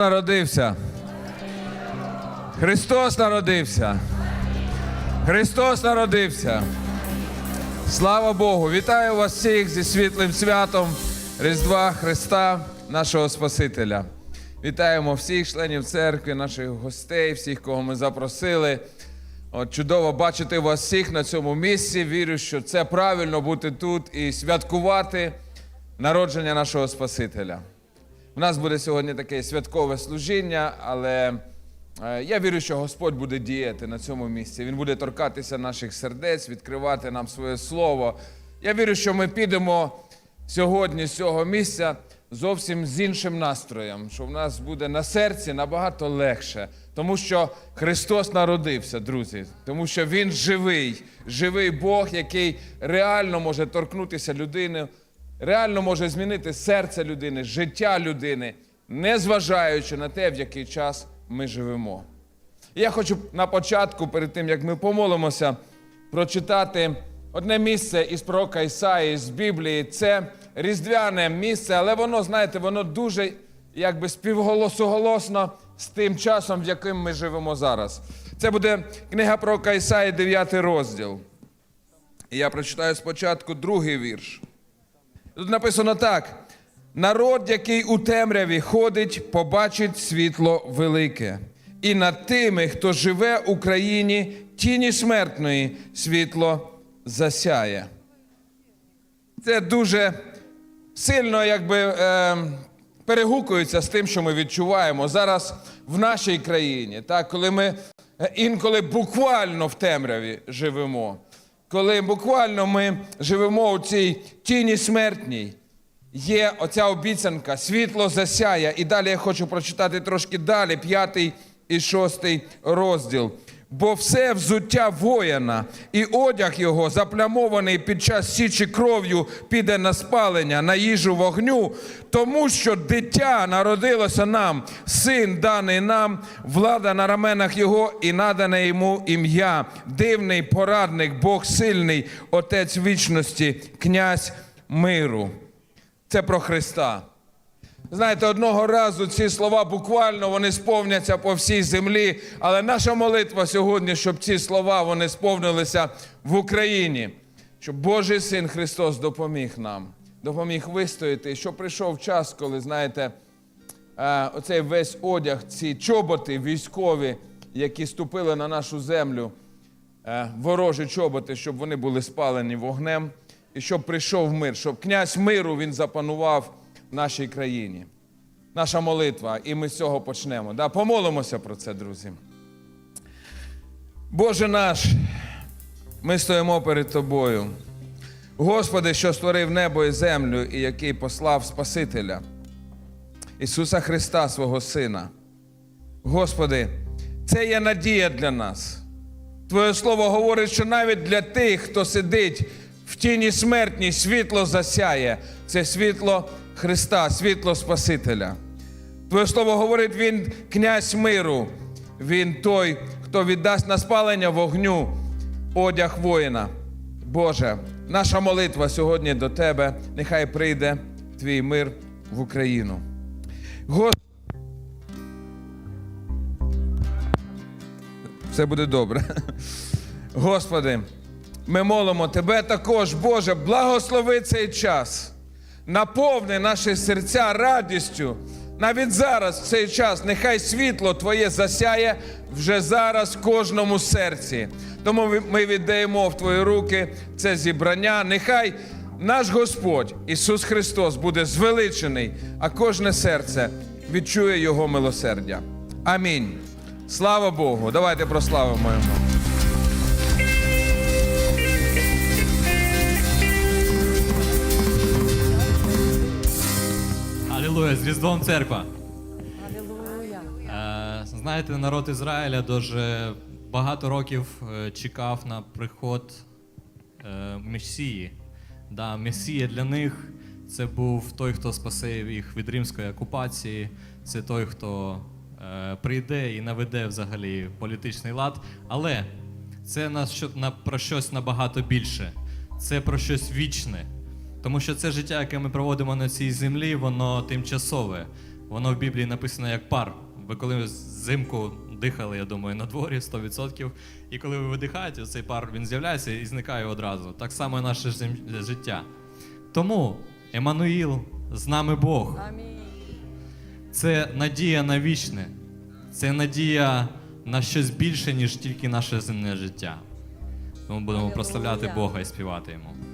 народився. Христос народився. Христос народився. Слава Богу! Вітаю вас всіх зі світлим святом Різдва Христа, нашого Спасителя. Вітаємо всіх членів церкви, наших гостей, всіх, кого ми запросили. От чудово бачити вас всіх на цьому місці. Вірю, що це правильно бути тут і святкувати народження нашого Спасителя. У нас буде сьогодні таке святкове служіння, але е, я вірю, що Господь буде діяти на цьому місці. Він буде торкатися наших сердець, відкривати нам своє слово. Я вірю, що ми підемо сьогодні з цього місця зовсім з іншим настроєм, що в нас буде на серці набагато легше, тому що Христос народився, друзі, тому що Він живий, живий Бог, який реально може торкнутися людини реально може змінити серце людини, життя людини, незважаючи на те, в який час ми живемо. Я хочу на початку, перед тим як ми помолимося, прочитати одне місце із пророка Ісаї з Біблії. Це різдвяне місце, але воно, знаєте, воно дуже якби співголосоголосно з тим часом, в яким ми живемо зараз. Це буде книга пророка Ісаї, 9 розділ. Я прочитаю спочатку другий вірш. Тут написано так: народ, який у темряві ходить, побачить світло велике. І над тими, хто живе у країні тіні смертної, світло засяє. Це дуже сильно якби, е, перегукується з тим, що ми відчуваємо зараз в нашій країні, так, коли ми е, інколи буквально в темряві живемо, коли буквально ми живемо у цій тіні смертній. Є оця обіцянка, світло засяє. І далі я хочу прочитати трошки далі, п'ятий і шостий розділ. Бо все взуття воїна і одяг його, заплямований під час січі кров'ю, піде на спалення, на їжу вогню, тому що дитя народилося нам, син даний нам, влада на раменах його, і надане йому ім'я, дивний порадник, Бог сильний, Отець вічності, князь миру. Це про Христа. Знаєте, одного разу ці слова буквально вони сповняться по всій землі, але наша молитва сьогодні, щоб ці слова вони сповнилися в Україні, щоб Божий син Христос допоміг нам, допоміг вистояти, щоб прийшов час, коли, знаєте, е, оцей весь одяг, ці чоботи військові, які ступили на нашу землю, е, ворожі чоботи, щоб вони були спалені вогнем, і щоб прийшов мир, щоб князь миру він запанував нашій країні. Наша молитва, і ми з цього почнемо. Да? Помолимося про це, друзі. Боже наш, ми стоїмо перед Тобою. Господи, що створив небо і землю, і який послав Спасителя, Ісуса Христа, свого Сина. Господи, це є надія для нас. Твоє слово говорить, що навіть для тих, хто сидить в тіні смертній, світло засяє. Це світло Христа, світло Спасителя. Твоє слово говорить, Він князь миру, Він той, хто віддасть на спалення вогню, одяг воїна. Боже, наша молитва сьогодні до Тебе, нехай прийде Твій мир в Україну. Господи, все буде добре. Господи, ми молимо Тебе також, Боже, благослови цей час, наповни наші серця радістю. Навіть зараз, в цей час, нехай світло Твоє засяє вже зараз кожному серці. Тому ми- віддаємо в Твої руки це зібрання. Нехай наш Господь Ісус Христос буде звеличений, а кожне серце відчує Його милосердя. Амінь. Слава Богу! Давайте прославимо Його. Алілуя, з Різдвом церква. Алілуя. Е, знаєте, народ Ізраїля дуже багато років е, чекав на приход е, Месії. Да, Месія для них це був той, хто спасе їх від римської окупації, це той, хто прийде і наведе взагалі політичний лад. Але це на, про щось набагато більше. Це про щось вічне. Тому що це життя, яке ми проводимо на цій землі, воно тимчасове. Воно в Біблії написано як пар. Ви коли взимку дихали, я думаю, на дворі 100%. І коли ви видихаєте, цей пар він з'являється і зникає одразу. Так само і наше життя. Тому Еммануїл, з нами Бог. Амінь. Це надія на вічне. Це надія на щось більше, ніж тільки наше земне життя. Тому будемо прославляти Бога і співати йому.